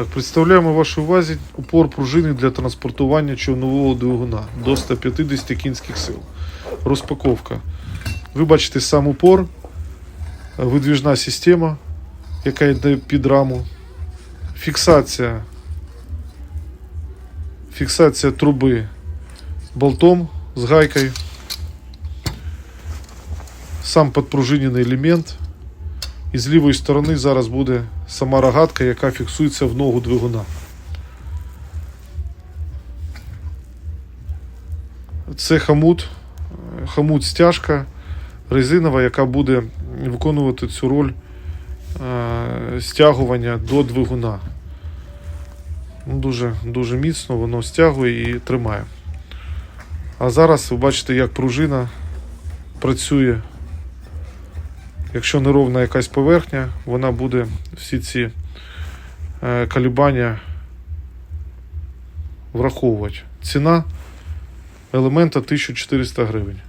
Так, представляємо вашій увазі упор пружини для транспортування човнового двигуна до 150 кінських сил. Розпаковка. Ви бачите сам упор, видвіжна система, яка йде під раму, фіксація, фіксація труби болтом з гайкою, сам підпружинений елемент. І з лівої сторони зараз буде сама рогатка, яка фіксується в ногу двигуна. Це хамут, хамут стяжка резинова, яка буде виконувати цю роль е, стягування до двигуна. Ну, дуже, дуже міцно воно стягує і тримає. А зараз ви бачите, як пружина працює Якщо неровна якась поверхня, вона буде всі ці калібання колебання враховувати. Ціна елемента 1400 гривень.